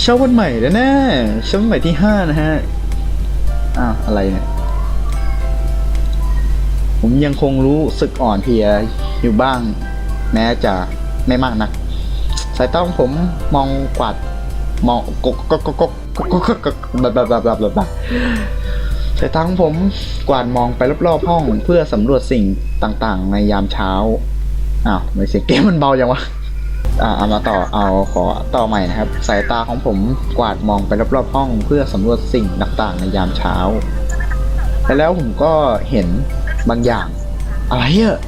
เช้าวันใหม่แล้วนะเช้าวันใหม่ที่ห้านะฮะอ้าวอะไรเนี่ย ผมยังคงรู้สึกอ่อนเพลียอยู่บ้าง แม้จะไม่มากนัก สายตาของผมมองกวาดมองกกกกกกกกกกแบบแบบแบบแบบแบบสายตาของผมกวาดมองไปรอบๆห้องเพื่อสำรวจสิ่งต่างๆ ในยามเช้าอ้าวไม่เสียเกมมันเบาจังวะ อ่าเอามาต่อเอาขอต่อใหม่นะครับ สายตาของผมกวาดมองไปรอบๆห้องเพื่อสำรวจสิ่งต่างๆในยามเช้า แต่แล้วผมก็เห็นบางอย่าง อะไรอะ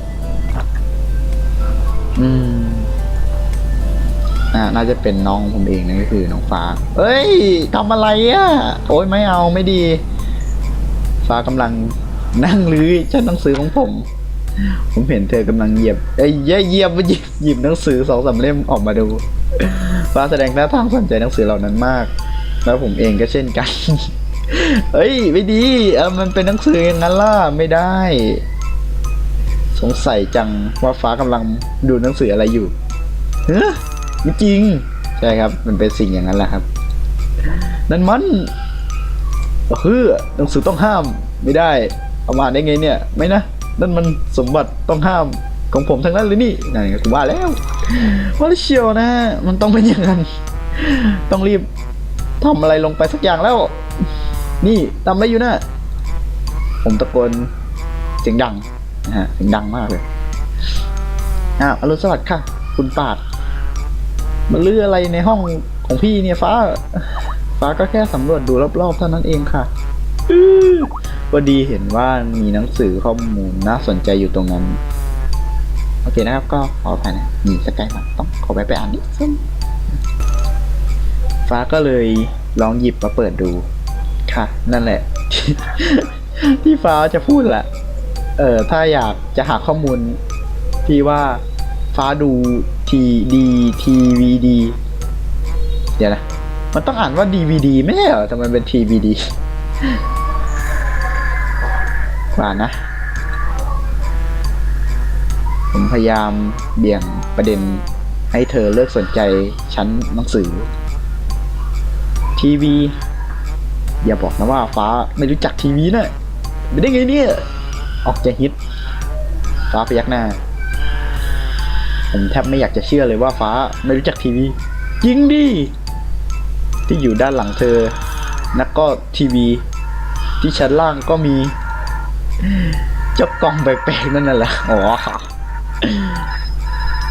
อืมอ่าน่าจะเป็นน้องผมเองนั่นก็คือน้องฟ้า เอ้ยทำอะไรอะโอ้ยไม่เอาไม่ดี ฟ้ากำลังนั่งรื้อชั้นหนังสือของผม ผมเห็นเธอกำลังเหยียบเอ้ยเหยียบหยิบหยิบหนังสือสองสามเล่มออกมาดูฟ้าแสดงท่าทางสนใจหนังสือเหล่านั้นมาก แล้วผมเองก็เช่นกัน เอ้ยไม่ดีเออมันเป็นหนังสืออย่างนั้นล่ะไม่ได้ สงสัยจังว่าฟ้ากำลังดูหนังสืออะไรอยู่เฮ้ยไม่จริง ใช่ครับ มันเป็นสิ่งอย่างนั้นแหละครับนั่นมันเฮ้ยหนังสือต้องห้ามไม่ได้ เอามาได้ไงเนี่ย ไม่นะ นั่นมันสมบัติต้องห้ามของผมทั้งนั้นเลยนี่นั่นไงกูว่าแล้วว่าเชียวนะ มันต้องเป็นอย่างนั้น ต้องรีบทำอะไรลงไปสักอย่างแล้ว นี่ทำอะไรอยู่นะผมตะโกนเสียงดังนะฮะเสียงดังมากเลยอ้าวอรุณสวัสดิ์ค่ะ คุณปาดมาเลืออะไรในห้องของพี่เนี่ยฟ้า ฟ้าก็แค่สำรวจดูรอบๆเท่านั้นเองค่ะ พอดีเห็นว่ามีหนังสือข้อมูลน่าสนใจอยู่ตรงนั้น โอเคนะครับ ก็ขออภัยนะมีสกายมาต้องขอไปไปอ่านนิดนึงฟ้าก็เลยลองหยิบมาเปิดดู ค่ะ นั่นแหละ ที่ฟ้าจะพูดแหละเออถ้าอยากจะหาข้อมูลที่ว่าฟ้าดูทีดีทีวีดีเดี๋ยวนะ มันต้องอ่านว่า DVD ไม่ใช่เหรอทำไมเป็น TVD ก ว่านะ ผมพยายามเบี่ยงประเด็นให้เธอเลิกสนใจชั้นหนังสือ ทีวี อย่าบอกนะว่าฟ้าไม่รู้จักทีวีนะไม่ได้ไงเนี่ย ออกจะฮิต ฟ้าพยักหน้า ผมแทบไม่อยากจะเชื่อเลยว่าฟ้าไม่รู้จักทีวีจริงดิที่อยู่ด้านหลังเธอ นักก็ทีวี ที่ชั้นล่างก็มี เจ้ากล่องแปลกๆนั่นน่ะแหละอ๋อ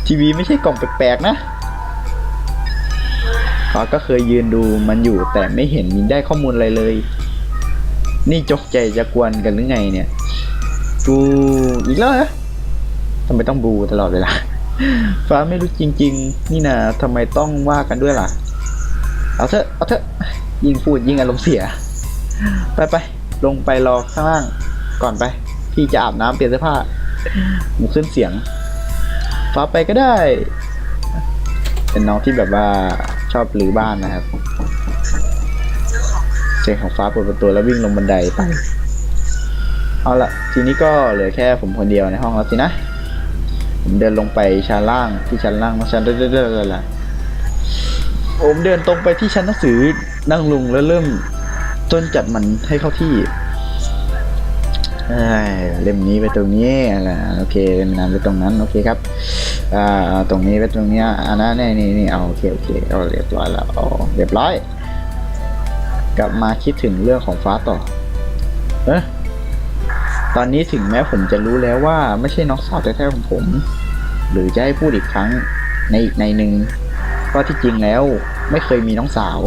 ทีวีไม่ใช่กล่องแปลกๆนะฟ้าก็เคยยืนดูมันอยู่แต่ไม่เห็นมีได้ข้อมูลอะไรเลย นี่จกใจจะกวนกันหรือไงเนี่ยบูอีกแล้วเหรอทำไมต้องบูตลอดเวลาฟ้าไม่รู้จริง ๆ นี่นะทำไมต้องว่ากันด้วยล่ะ เอาเถอะเอาเถอะยิ่งพูดยิ่งอารมณ์เสีย ไปไปลงไปรอข้างล่าง ก่อนไป พี่จะอาบน้ำเปลี่ยนเสื้อผ้าผมขึ้นเสียง ฟ้าไปก็ได้ เป็นน้องที่แบบว่าชอบรื้อบ้านนะครับเสียงของฟ้าเปิดประตูแล้ววิ่งลงบันไดไป เอาละทีนี้ก็เหลือแค่ผมคนเดียวในห้องแล้วสินะ ผมเดินลงไปชั้นล่างที่ชั้นล่างมาชั้นเรื่อยๆละผมเดินตรงไปที่ชั้นหนังสือนั่งลุงแล้วเริ่มต้นจัดมันให้เข้าที่ เล่มนี้ไปตรงนี้โอเคเล่มนั้นไปตรงนั้นโอเคครับตรงนี้ไปตรงนี้อันนั้นนี่นี่เอาโอเคโอเคเอาเรียบร้อยแล้วเอเรียบร้อย กลับมาคิดถึงเรื่องของฟ้าต่อเอ๊ะตอนนี้ถึงแม้ผมจะรู้แล้วว่าไม่ใช่น้องสาวแท้ๆของผม หรือจะให้พูดอีกครั้งในอีกในหนึ่งว่าที่จริงแล้วไม่เคยมีน้องสาว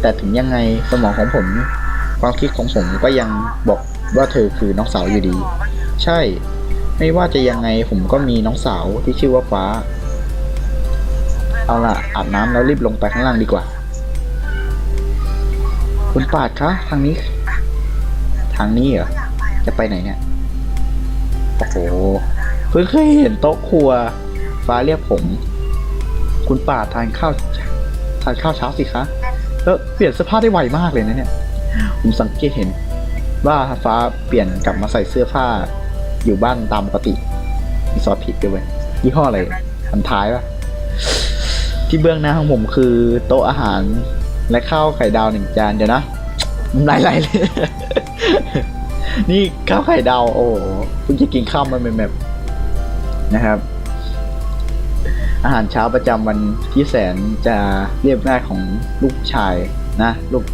แต่ถึงยังไงสมองของผม ความคิดของผมก็ยังบอก ว่าเธอคือน้องสาวอยู่ดี ใช่ ไม่ว่าจะยังไงผมก็มีน้องสาวที่ชื่อว่าฟ้า เอาล่ะ อาบน้ำแล้วรีบลงไปข้างล่างดีกว่า คุณปาดคะทางนี้ ทางนี้เหรอ จะไปไหนเนี่ย โอ้โห เพิ่งเคยเห็นโต๊ะครัว ฟ้าเรียกผม คุณปาดทานข้าวทานข้าวเช้าสิคะแล้วเปลี่ยนเสื้อผ้าได้ไวมากเลยนะเนี่ย ผมสังเกตเห็น ว่าฟ้าเปลี่ยนกลับมาใส่เสื้อผ้า อยู่บ้านตามปกติ มีซอสพริกด้วยเวยยี่ห้ออะไรอันท้ายปะที่เบื้องหน้าของผมคือ โต๊ะอาหารและข้าวไข่ดาวหนึ่งจานเดี๋ยวนะน้ำลายไหลเลยนี่ข้าวไข่ดาวโอ้เพิ่งจะกินข้าวมาเป็นแบบนะครับ อาหารเช้าประจำวันที่แสนจะเรียบง่ายของลูกชายนะลูก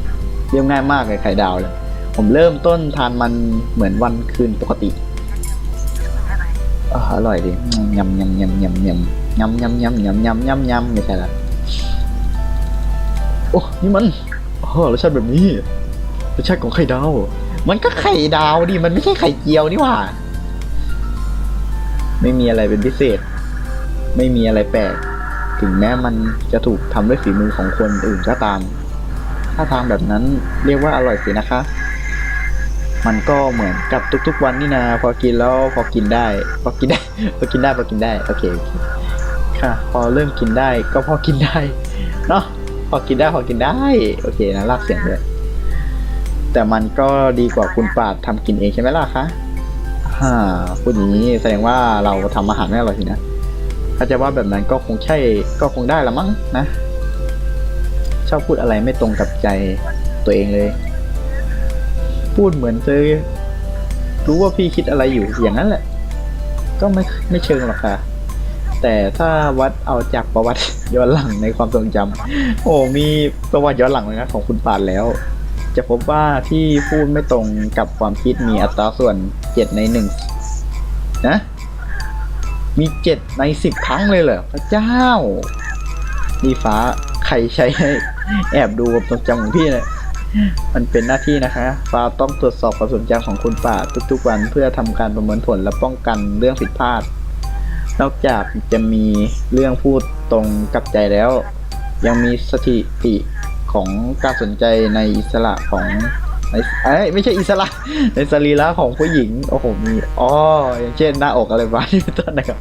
เรียบง่ายมากเลยไข่ดาวเลย ผมเริ่มต้นทานมันเหมือนวันคืนปกติอาอร่อยดียำยำยำยำยำยำยำยำยำยำยำยำไม่ใช่ละโอ้นี่มันอ๋อรสชาติแบบนี้รสชาติของไข่ดาว มันก็ไข่ดาวดิมันไม่ใช่ไข่เจียวนี่หว่า ไม่มีอะไรเป็นพิเศษ ไม่มีอะไรแปลกถึงแม้มันจะถูกทำด้วยฝีมือของคนอื่นก็ตาม ถ้าทางแบบนั้นเรียกว่าอร่อยสินะคะ มันก็เหมือนกับทุก ๆ วันนี่นะพอกินแล้วพอกินได้ พอกินได้ พอกินได้พอกินได้โอเคค่ะ พอเริ่มกินได้ก็พอกินได้เนาะพอกินได้พอกินได้ โอเคนะลากเสียงเลยแต่มันก็ดีกว่าคุณปาดทำกินเองใช่ไหมล่ะคะฮ่าพูดอย่างนี้แสดงว่าเราทำอาหารไม่อร่อยสินะถ้าจะว่าแบบนั้นก็คงใช่ก็คงได้ละมั้งนะ ชอบพูดอะไรไม่ตรงกับใจตัวเองเลย พูดเหมือนเธอรู้ว่าพี่คิดอะไรอยู่อย่างนั้นแหละ ก็ไม่ไม่เชิงหรอกค่ะ แต่ถ้าวัดเอาจากประวัติย้อนหลังในความทรงจำโอ้มีประวัติย้อนหลังเลยนะของคุณปานแล้ว จะพบว่าที่พูดไม่ตรงกับความคิดมีอัตราส่วนเจ็ดในหนึ่งนะ มีเจ็ดในสิบครั้งเลยเหรอพระเจ้านี่ฟ้าใครใช้ให้แอบดูความทรงจำของพี่เนี่ย มันเป็นหน้าที่นะคะฟ้าต้องตรวจสอบความทรงจของคุณป่าทุกๆวันเพื่อทำการประเมินผลและป้องกันเรื่องผิดพลาด นอกจากจะมีเรื่องพูดตรงกับใจแล้ว ยังมีสถิติของการสนใจในอิสระของในเอ้ไม่ใช่อิสระในสรีระของผู้หญิง โอ้โหมีอ๋ออย่างเช่นหน้าอกอะไรบ้างนี่เป็นต้นนะครับ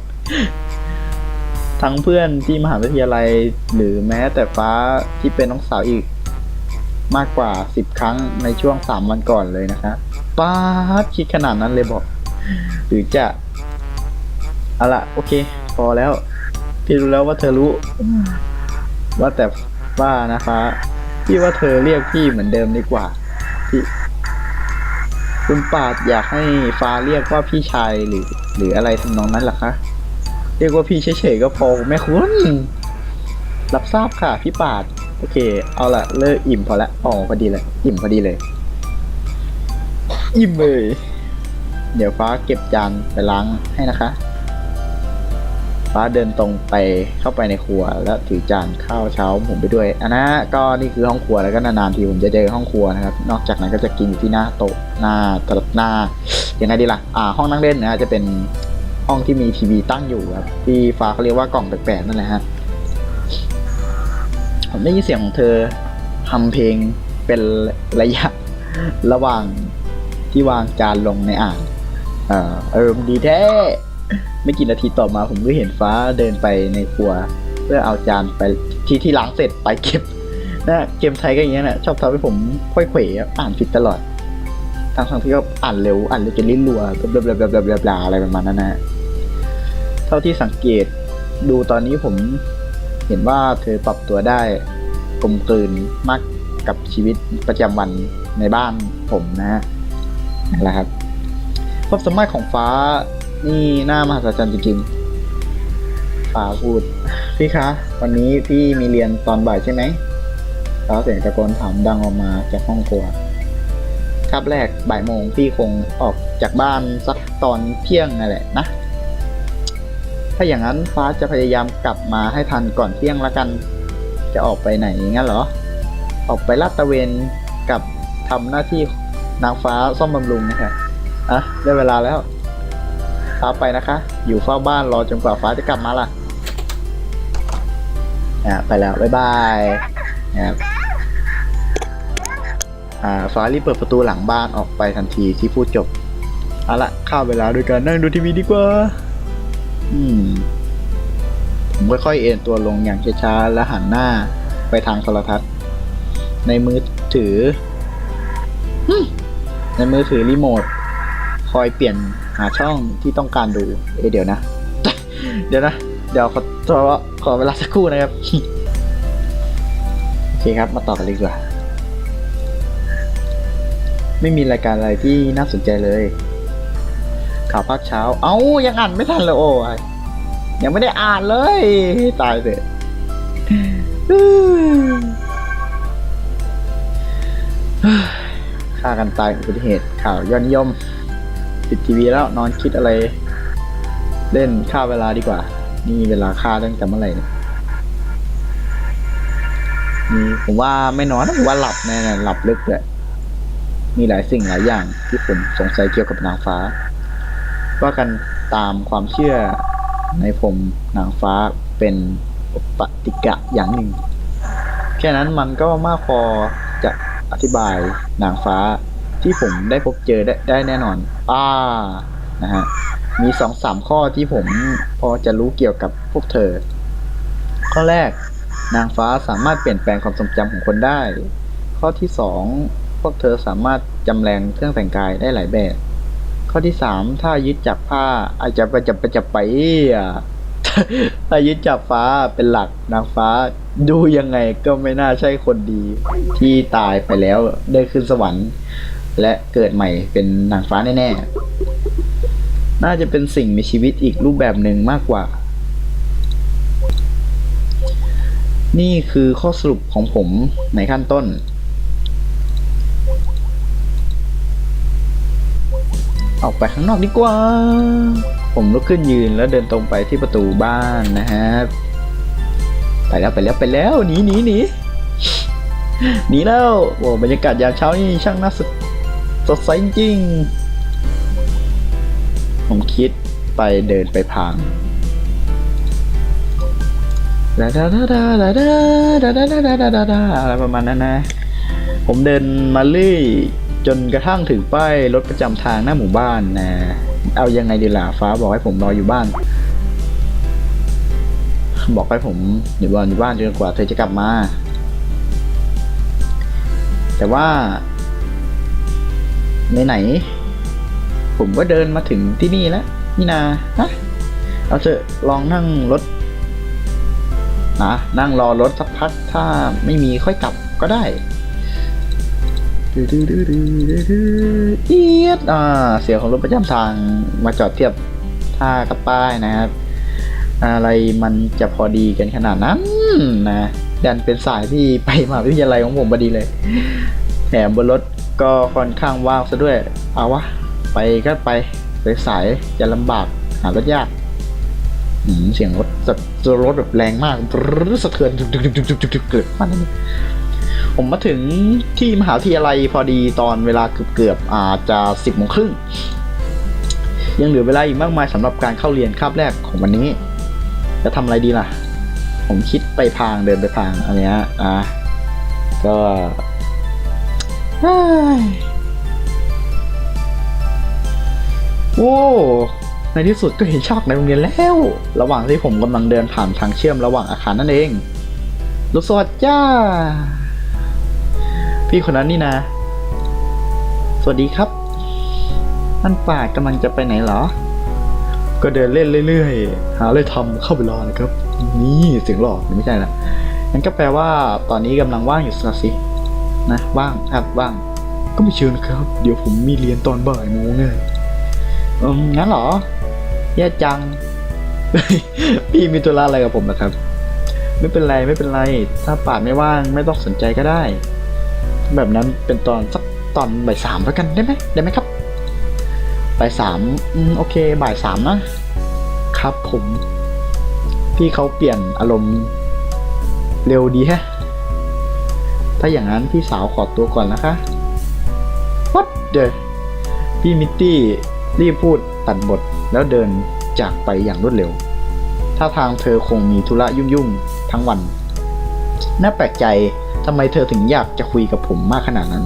ทั้งเพื่อนที่มหาวิทยาลัยหรือแม้แต่ฟ้าที่เป็นน้องสาวอีก มากกว่าสิบครั้งในช่วงสามวันก่อนเลยนะคะป้าดคิดขนาดนั้นเลยบอก หรือจะเอาละโอเค พอแล้ว พี่รู้แล้วว่าเธอรู้ ว่าแต่ว่านะฟ้าพี่ว่าเธอเรียกพี่เหมือนเดิมดีกว่าพี่คุณปาดอยากให้ฟ้าเรียกว่าพี่ชายหรือ หรืออะไรทำนองนั้นหรอคะเรียกว่าพี่เฉยๆก็พอแม่คุณรับทราบค่ะ พี่ปาด โอเค เอาละเลิกอิ่มพอละอ๋อพอดีเลย อิ่มพอดีเลย อิ่มเลย เดี๋ยวฟ้าเก็บจานไปล้างให้นะคะ ฟ้าเดินตรงไปเข้าไปในครัว แล้วถือจานข้าวเช้าผมไปด้วยอันนะก็นี่คือห้องครัวแล้วก็นานๆทีผมจะเจอห้องครัวนะครับ นอกจากนั้นก็จะกินอยู่ที่หน้าโต๊ะหน้าตลบหน้ายังไงดีล่ะ อ่า ห้องนั่งเล่นนะจะเป็นห้องที่มีทีวีตั้งอยู่ครับที่ฟ้าเขาเรียกว่ากล่องแปลกๆนั่นแหละฮะ ผมได้ยินเสียงของเธอทำเพลงเป็นระยะระหว่างที่วางจานลงในอ่างเออเออมันดีแท้ ไม่กี่นาทีต่อมาผมก็เห็นฟ้าเดินไปในครัว เพื่อเอาจานไปที่ที่ล้างเสร็จไปเก็บนะเกมไทยก็อย่างเงี้ยนะชอบทำให้ผมค่อยเขวอ่านผิดตลอดทั้งทั้งที่ก็อ่านเร็วอ่านเร็วจนลิ้นรัวบลาบลาบลาบลาบลาบลาอะไรประมาณนั้นนะเท่าที่สังเกตดูตอนนี้ผม เห็นว่าเธอปรับตัวได้กลมกลืนมากกับชีวิตประจำวันในบ้านผมนะฮะนะครับความสามารถของฟ้านี่น่ามหัศจรรย์จริงๆฟ้าพูด พี่คะ วันนี้พี่มีเรียนตอนบ่ายใช่ไหมฟ้าเสียงตะโกนถามดังออกมาจากห้องครัวครับแรกบ่ายโมงพี่คงออกจากบ้านสักตอนเที่ยงนั่นแหละนะ ถ้าอย่างนั้นฟ้าจะพยายามกลับมาให้ทันก่อนเที่ยงละกัน จะออกไปไหนงั้นเหรอ ออกไปลาดตระเวนกับทำหน้าที่นางฟ้าซ่อมบำรุงนะครับอะได้เวลาแล้วฟ้าไปนะคะ อยู่เฝ้าบ้านรอจนกว่าฟ้าจะกลับมาล่ะอะไปแล้วบ๊ายบายนะครับอ่าฟ้ารีบเปิดประตูหลังบ้านออกไปทันทีที่พูดจบเอาละเข้าเวลาด้วยกันนั่งดูทีวีดีกว่า อืม ผมค่อยๆเอ็นตัวลงอย่างช้าๆ และหันหน้าไปทางโทรทัศน์ ในมือถือฮึ่มในมือถือรีโมท คอยเปลี่ยนหาช่องที่ต้องการดู เอะเดี๋ยวนะ เดี๋ยวนะ เดี๋ยวขอขอขอเวลาสักครู่นะครับ โอเคเคครับ มาต่อกันเลยดีกว่า ไม่มีรายการอะไรที่น่าสนใจเลย ข่าวภาคเช้า เอ้ายังอ่านไม่ทันเลยโอ้ยยังไม่ได้อ่านเลย ตายเลยฆ่ากันตายอุบัติเหตุข่าวยอดนิยม ปิดทีวีแล้วนอนคิดอะไร เล่นฆ่าเวลาดีกว่า นี่เวลาฆ่าตั้งแต่เมื่อไหร่เนี่ยนี่ผมว่าไม่นอนผมว่าหลับแน่ๆหลับลึกเลยมีหลายสิ่งหลายอย่างที่ผมสงสัยเกี่ยวกับนางฟ้า ว่ากันตามความเชื่อในผมนางฟ้าเป็นปติกะอย่างหนึ่ง แค่นั้นมันก็มากพอจะอธิบายนางฟ้าที่ผมได้พบเจอได้ได้แน่นอน อ่า นะฮะ มีสองสามข้อที่ผมพอจะรู้เกี่ยวกับพวกเธอ ข้อแรก นางฟ้าสามารถเปลี่ยนแปลงความทรงจำของคนได้ ข้อที่สอง พวกเธอสามารถจำแรงเครื่องแต่งกายได้หลายแบบ ข้อที่สามถ้ายึดจับผ้า อาจจะไปจะไปจะไปอะถ้ายึดจับฟ้าเป็นหลักนางฟ้า ดูยังไงก็ไม่น่าใช่คนดีที่ตายไปแล้วได้ขึ้นสวรรค์ และเกิดใหม่เป็นนางฟ้าแน่ๆ น่าจะเป็นสิ่งมีชีวิตอีกรูปแบบหนึ่งมากกว่า นี่คือข้อสรุปของผมในขั้นต้น ออกไปข้างนอกดีกว่า ผมลุกขึ้นยืนแล้วเดินตรงไปที่ประตูบ้านนะฮะไปแล้วไปแล้วไปแล้วหนีหนีหนีหนีแล้วโอ้บรรยากาศยามเช้านี่ช่างน่าสดสดใสจริง ผมคิดไปเดินไปพางดาดาดาดาดาดาดาดาดาดาดาอะไรประมาณนั้นนะ ผมเดินมาเรื่อย จนกระทั่งถึงป้ายรถประจำทางหน้าหมู่บ้านนะ เอายังไงดีล่ะฟ้าบอกให้ผมรออยู่บ้าน บอกให้ผมอยู่บ้านอยู่บ้านจนกว่าเธอจะกลับมา แต่ว่าไหนๆผมก็เดินมาถึงที่นี่แล้วนี่นาฮะเอาเถอะลองนั่งรถนะนั่งรอรถสักพักถ้าไม่มีค่อยกลับก็ได้ ดื้อดื้อดื้อดื้อดื้อเอียดอ่าเสียงของรถประจำทางมาจอดเทียบท่ากับป้ายนะครับ อะไรมันจะพอดีกันขนาดนั้นนะดันเป็นสายที่ไปมหาวิทยาลัยของผมพอดีเลยแถมบนรถก็ค่อนข้างว่างซะด้วย เอาวะ ไปก็ไปสายๆจะลำบากหารถยากเสียงรถสะรถแบบแรงมากสะเทือนเกิดมัน ผมมาถึงที่มหาวิทยาลัยพอดีตอนเวลาเกือบๆอาจจะสิบโมงครึ่งยังเหลือเวลาอีกมากมายสำหรับการเข้าเรียนคาบแรกของวันนี้ จะทำอะไรดีล่ะ ผมคิดไปพางเดินไปพางอันเนี้ยอะก็โอ้ในที่สุดก็เห็นชอกในโรงเรียนแล้ว ระหว่างที่ผมกำลังเดินผ่านทางเชื่อมระหว่างอาคารนั่นเอง ลูกสวัสดิ์จ้า พี่คนนั้นนี่นะ สวัสดีครับนั่นป่ากำลังจะไปไหนเหรอ ก็เดินเล่นเรื่อยๆ หาอะไรทำเข้าไปรอนะครับ นี่เสียงหลอกไม่ใช่ละงั้นก็แปลว่าตอนนี้กำลังว่างอยู่สินะว่างครับว่าง ก็ไม่เชิญนะครับ เดี๋ยวผมมีเรียนตอนบ่ายโมงไงอืมงั้นเหรอแย่จัง พี่มีธุระอะไรกับผมนะครับ ไม่เป็นไรไม่เป็นไร ถ้าปาดไม่ว่างไม่ต้องสนใจก็ได้ แบบนั้นเป็นตอนสักตอนบ่ายสามแล้วกันได้ไหมได้ไหมครับบ่ายสามโอเคบ่ายสามนะครับผมพี่เขาเปลี่ยนอารมณ์เร็วดีแฮะ ถ้าอย่างนั้นพี่สาวขอตัวก่อนนะคะ What the พี่มิตตี้รีบพูดตัดบทแล้วเดินจากไปอย่างรวดเร็วถ้าทางเธอคงมีธุระยุ่งๆ ทั้งวัน น่าแปลกใจ ทำไมเธอถึงอยากจะคุยกับผมมากขนาดนั้น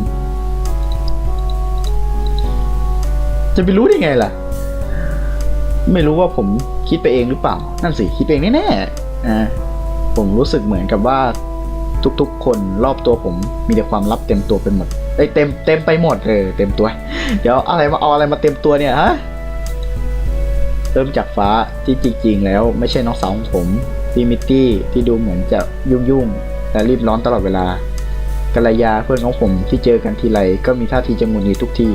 จะไปรู้ได้ไงล่ะ ไม่รู้ว่าผมคิดไปเองหรือเปล่า นั่นสิ คิดไปเองแน่ๆอ่าผมรู้สึกเหมือนกับว่า ทุกๆ คนรอบตัวผมมีแต่ความลับเต็มตัวไปหมดเอ้เต็มเต็มไปหมดเออเต็มตัว เดี๋ยวอะไรมาเอาอะไรมาเต็มตัวเนี่ยฮะเริ่มจากฟ้าที่จริงๆแล้วไม่ใช่น้องสาวของผมพี่มิตตี้ที่ดูเหมือนจะยุ่งๆ และรีบร้อนตลอดเวลากัลยาเพื่อนของผมที่เจอกันทีไรก็มีท่าทีจะหงุดหงิดทุกที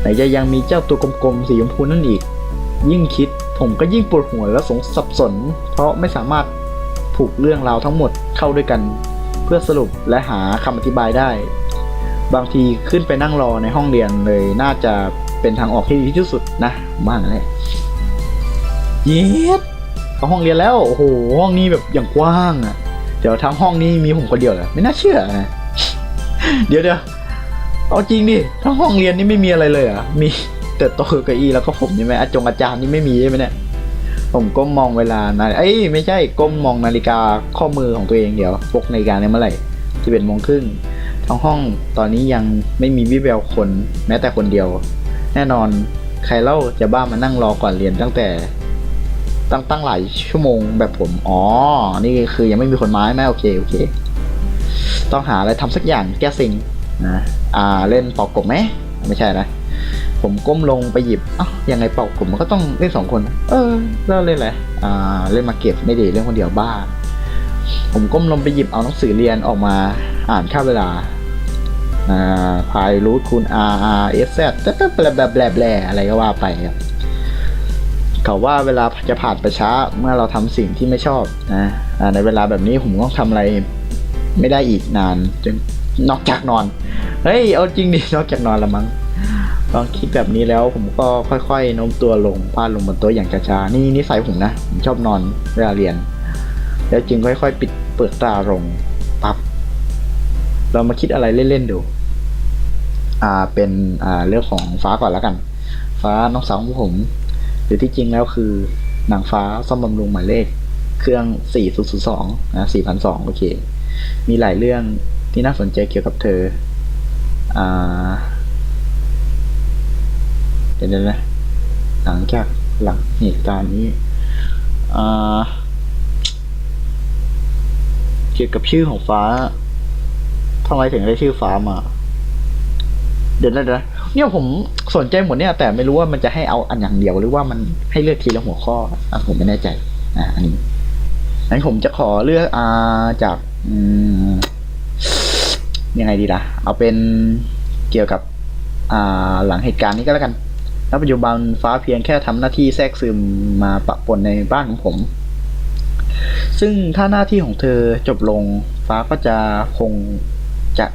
ไหนจะยังมีเจ้าตัวกลมๆสีชมพูนั่นอีก ยิ่งคิดผมก็ยิ่งปวดหัวและสงสับสน เพราะไม่สามารถผูกเรื่องราวทั้งหมดเข้าด้วยกัน เพื่อสรุปและหาคำอธิบายได้ บางทีขึ้นไปนั่งรอในห้องเรียนเลยน่าจะเป็นทางออกที่ดีที่สุดนะมางั้นแหละเย็ดเข้าห้องเรียนแล้วโอ้โหห้องนี้แบบอย่างกว้างอะ เดี๋ยวทั้งห้องนี้มีผมคนเดียวเหรอไม่น่าเชื่อนะเดี๋ยวเดี๋ยวเอาจริงดิทั้งห้องเรียนนี่ไม่มีอะไรเลยอะมีแต่โต๊ะเก้าอี้แล้วก็ผมใช่ไหมอาจงอาจารย์นี่ไม่มีใช่ไหมเนี่ยผมก้มมองเวลานาเอ้ยไม่ใช่ก้มมองนาฬิกาข้อมือของตัวเองเดี๋ยวปกนาฬิกาเนี่ยเมื่อไหร่สิบเอ็ดโมงครึ่งทั้งห้องตอนนี้ยังไม่มีวิแววคน แม้แต่คนเดียว แน่นอนใครเล่าจะบ้ามานั่งรอก่อนเรียนตั้งแต่ ตั้งตั้งหลายชั่วโมงแบบผม อ๋อ นี่คือยังไม่มีคนมาใช่ไหมโอเคโอเค ต้องหาอะไรทำสักอย่างแก้สิ่งนะอ่าเล่นป่ากบไหมไม่ใช่นะผมก้มลงไปหยิบอ้าวยังไงป่ากบมันก็ต้องเล่นสองคน เออแล้วเล่นอะไรอ่าเล่นมาเก็บไม่ดีเล่นคนเดียวบ้าผมก้มลงไปหยิบเอาหนังสือเรียนออกมาอ่านค่าเวลาอ่าพายรูทคูณ R R S Z แบบแบบแบบแบบอะไรก็ว่าไปครับ เขาว่าเวลาจะผ่านไปช้าเมื่อเราทำสิ่งที่ไม่ชอบนะในเวลาแบบนี้ผมต้องทำอะไรไม่ได้อีกนานจนนอกจากนอน เฮ้ย เอาจริงดิ นอกจากนอนละมั้งลองคิดแบบนี้แล้วผมก็ค่อยๆโน้มตัวลงพาดลงบนโต๊ะอย่างช้าๆ นี่นิสัยผมนะ ผมชอบนอนเวลาเรียน แล้วจึงค่อยๆ ปิดเปิดตาลง ปับเรามาคิดอะไรเล่นๆดู อ่า เป็น อ่า เรื่องของฟ้าก่อนแล้วกัน ฟ้าน้องสาวของผม รือที่จริงแล้วคือหนางฟ้าซ่อมบำรุงหมายเลข เครื่อง 4002นะ4002 โอเค มีหลายเรื่องที่น่าสนใจเกี่ยวกับเธออ่าเดี๋ยวนะ หลังจากหลังเหตุการณ์นี้อ่าเกี่ยวกับชื่อของฟ้าทำไมถึงได้ชื่อฟ้ามา เดี๋ยวนะเดี๋ยวนะ เนี่ยผมสนใจหมดเนี่ย แต่ไม่รู้ว่ามันจะให้เอาอันอย่างเดียวหรือว่ามันให้เลือกทีละหัวข้ออะผมไม่แน่ใจ อ่าอันนี้งั้นผมจะขอเลือกอ่าจากอืมยังไงดีล่ะ เอาเป็นเกี่ยวกับ อ่า หลังเหตุการณ์นี้ก็แล้วกันณปัจจุบันฟ้าเพียงแค่ทำหน้าที่แทรกซึมมาปะปนในบ้านของผม ซึ่งถ้าหน้าที่ของเธอจบลง ฟ้าก็จะคงจะ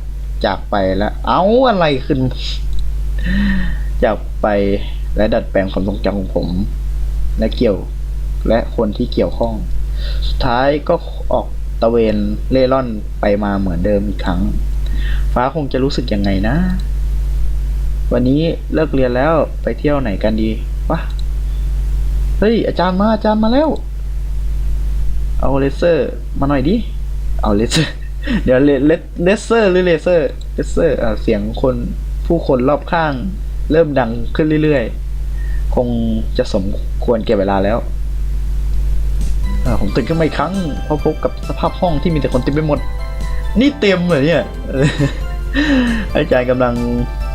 จากไปแล้ว เอาอะไรขึ้น จากไปและดัดแปลงความทรงจำของผม และเกี่ยวและคนที่เกี่ยวข้อง สุดท้ายก็ออกตะเวนเล่ร่อนไปมาเหมือนเดิมอีกครั้ง ฟ้าคงจะรู้สึกยังไงนะ วันนี้เลิกเรียนแล้วไปเที่ยวไหนกันดีวะเฮ้ย อาจารย์มาอาจารย์มาแล้ว เอาเลเซอร์ มาหน่อยดิ เอาเลเซอร์ เดี๋ยวเลเลเซอร์หรือเลเซอร์ เลเซอร์อ่าเสียงคน ผู้คนรอบข้างเริ่มดังขึ้นเรื่อยๆ คงจะสมควรแก่เวลาแล้วผมตื่นขึ้นมาอีกครั้งเพราะพบกับสภาพห้องที่มีแต่คนเต็มไปหมด นี่เต็มเลยเนี่ยอาจารย์กำลัง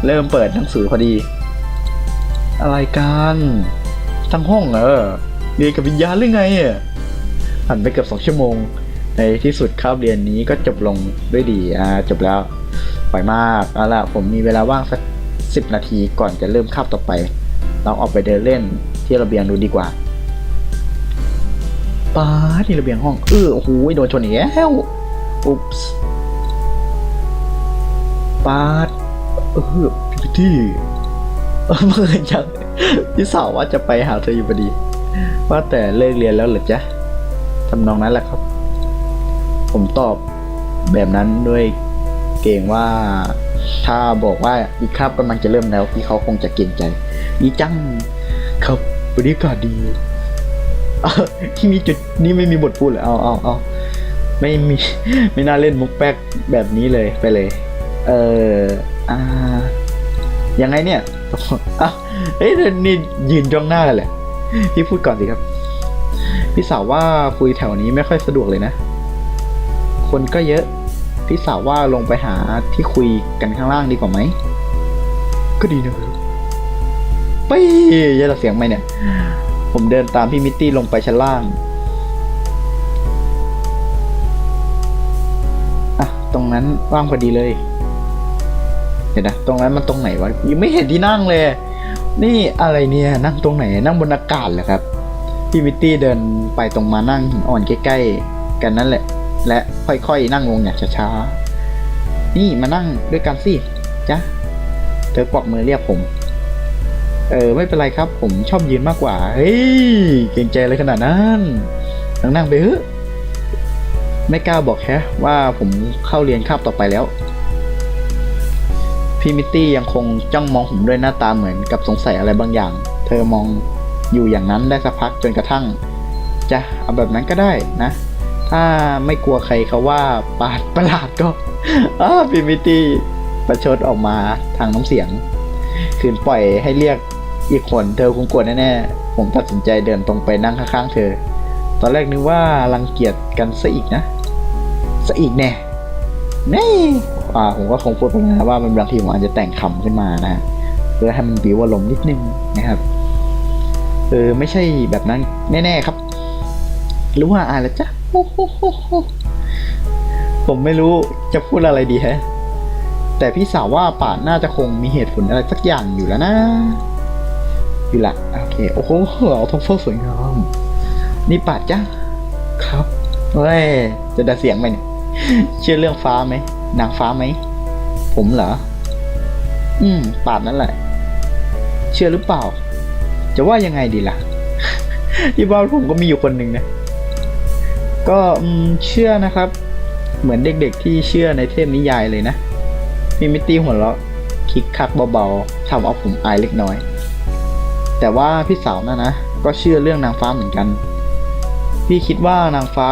เริ่มเปิดหนังสือพอดี อะไรกันทั้งห้องเหรอเรียนกับวิญญาณหรือไงอะผ่านไปเกือบสองชั่วโมง ในที่สุดคาบเรียนนี้ก็จบลงด้วยดีอ่าจบแล้ว ปล่อยมากเอาล่ะผมมีเวลาว่างสักสิบนาทีก่อนจะเริ่มคาบต่อไป เราออกไปเดินเล่นที่ระเบียงดูดีกว่าป้าดที่ระเบียงห้องเออโอ้โหโดนชนอีกแล้วอุ๊ปส์ป้าดเออพี่ที่เออเมื่อจังพี่สาวว่าจะไปหาเธออยู่พอดี ว่าแต่เลิกเรียนแล้วหรือจ๊ะทำนองนั้นแหละครับ ผมตอบแบบนั้นด้วย เกรงว่า ถ้าบอกว่าอีกคาบกำลังจะเริ่มแล้วพี่เขาคงจะเกรงใจดีจังครับบรรยากาศดีที่มีจุดนี้ไม่มีบทพูดเลยเอาเอาเอาไม่มีไม่น่าเล่นมุกแป๊กแบบนี้เลยไปเลย เอออ่ายังไงเนี่ยอ้าวเฮ้ยนี่ยืนจ้องหน้ากันแหละพี่พูดก่อนสิครับ พี่สาวว่าคุยแถวนี้ไม่ค่อยสะดวกเลยนะ คนก็เยอะ พี่สาวว่าลงไปหาที่คุยกันข้างล่างดีกว่าไหม ก็ดีนะครับไปยัดเสียงไหมเนี่ย ผมเดินตามพี่มิตตี้ลงไปชั้นล่างอะตรงนั้นว่างพอดีเลย เดี๋ยวนะ ตรงนั้นมันตรงไหนวะยังไม่เห็นที่นั่งเลย นี่อะไรเนี่ย นั่งตรงไหน นั่งบนอากาศเหรอครับ พี่มิตตี้เดินไปตรงมานั่งหินอ่อนใกล้ๆกันนั่นแหละ และค่อยๆนั่งลงอย่างช้าๆ นี่มานั่งด้วยกันสิจ๊ะเธอกวักมือเรียกผม เออไม่เป็นไรครับ ผมชอบยืนมากกว่า เฮ้ยเกรงใจอะไรขนาดนั้นนั่งนั่งไปเถอะไม่กล้าบอกแค่ว่าผมเข้าเรียนคาบต่อไปแล้วพี่มิตตี้ยังคงจ้องมองผมด้วยหน้าตาเหมือนกับสงสัยอะไรบางอย่าง เธอมองอยู่อย่างนั้นได้สักพักจนกระทั่ง จะเอาแบบนั้นก็ได้นะ ถ้าไม่กลัวใครเขาว่าปาดประหลาดก็อ้าพี่มิตี้ประชดออกมาทางน้ำเสียง คืนปล่อยให้เรียกอีกคนเธอคงกลัวแน่ๆ ผมตัดสินใจเดินตรงไปนั่งข้างๆเธอ ตอนแรกนึกว่ารังเกียจกันซะอีกนะซะอีกแน่แน่อ่าผมก็คงพูดไปนะว่ามันบางทีผมอาจจะแต่งคำขึ้นมานะเพื่อให้มันบิวอารมณ์นิดนึงนะครับเออไม่ใช่แบบนั้นแน่ๆครับรือว่าอะไรจ๊ะโอ้โหโหโห ผมไม่รู้จะพูดอะไรดีแฮะ แต่พี่สาวว่าป่านน่าจะคงมีเหตุผลอะไรสักอย่างอยู่แล้วนะ อยู่ละโอเค โอ้โหเอาทองฟ้าสวยงามนี่ป่าจ้ะครับเฮ้ย จะได้เสียงไหมเนี่ยเชื่อเรื่องฟ้าไหมนางฟ้าไหม ผมเหรอ อืมป่าดนั่นแหละ เชื่อหรือเปล่า จะว่ายังไงดีล่ะ ที่บ้านผมก็มีอยู่คนหนึ่งนะ ก็เชื่อนะครับ เหมือนเด็กๆที่เชื่อในเทพนิยายเลยนะมีมิตตี้หัวเราะคิกคักเบาๆทำเอาผมอายเล็กน้อย แต่ว่าพี่สาวน่ะนะ ก็เชื่อเรื่องนางฟ้าเหมือนกัน พี่คิดว่านางฟ้า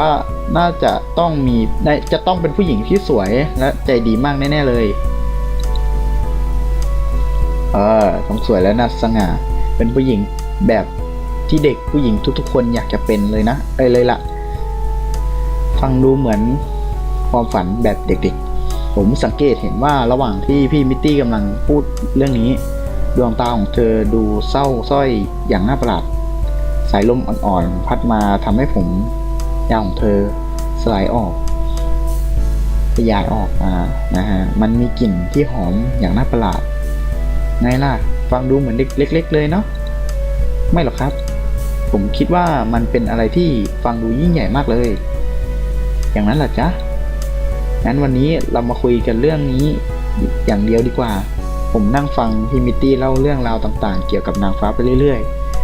น่าจะต้องมีจะต้องเป็นผู้หญิงที่สวยและใจดีมากแน่ๆเลยเออต้องสวยและน่าสง่า เป็นผู้หญิงแบบที่เด็กผู้หญิงทุกๆ คนอยากจะเป็นเลยนะเอ้ยเลยล่ะ ฟังดูเหมือนความฝันแบบเด็กๆ ผมสังเกตเห็นว่าระหว่างที่พี่มิตตี้กำลังพูดเรื่องนี้ ดวงตาของเธอดูเศร้าสร้อยอย่างน่าประหลาด สายลมอ่อนๆ พัดมาทำให้ผมยาวของเธอสลายออกขยายออกมานะฮะ มันมีกลิ่นที่หอมอย่างน่าประหลาด ไงล่ะ ฟังดูเหมือนเด็กเล็ก ๆ เลยเนาะ ไม่หรอกครับ ผมคิดว่ามันเป็นอะไรที่ฟังดูยิ่งใหญ่มากเลย อย่างนั้นหรอจ๊ะงั้นวันนี้เรามาคุยกันเรื่องนี้อย่างเดียวดีกว่า ผมนั่งฟังพีมิตตี้เล่าเรื่องราวต่างๆ เกี่ยวกับนางฟ้าไปเรื่อย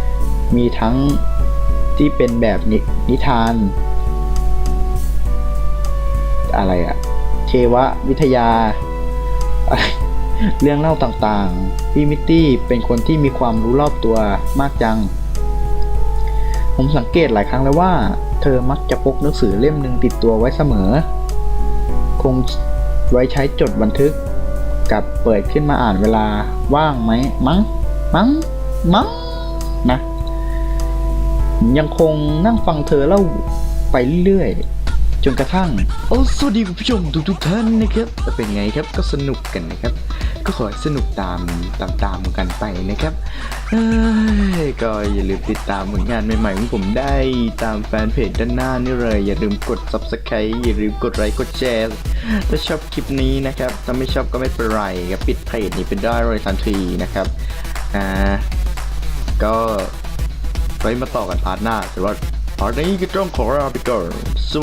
ๆ มีทั้งที่เป็นแบบนินิทาน อะไรอะเทววิทยา เรื่องเล่าต่างๆพีมิตตี้เป็นคนที่มีความรู้รอบตัวมากจัง ผมสังเกตหลายครั้งแล้วว่า อมักจะพกหนังสือเล่มหนึ่งติดตัวไว้เสมอ คงไว้ใช้จดบันทึก กับเปิดขึ้นมาอ่านเวลาว่างไหมมั้งมั้งมั้งนะ ยังคงนั่งฟังเธอเล่าไปเรื่อย จนกระทั่งโอ้สวัสดีคุณผู้ชมทุกๆท่านนะครับเป็นไงครับก็สนุกกันนะครับ ก็ขอให้สนุกตามตามตามๆกันไปนะครับก็อย่าลืมติดตามผลงานใหม่ๆของผมได้ตามแฟนเพจด้านหน้านี่เลย อย่าลืมกด subscribe อย่าลืมกดไลค์กดแชร์ถ้าชอบคลิปนี้นะครับถ้าไม่ชอบก็ไม่เป็นไรครับปิดเพจนี้เป็นได้เลยทันทีนะครับอ่าก็ไว้มาต่อกันพาร์ทหน้าแต่ว่าพาร์ท นี้ก็ต้องขอลาไปก่อนส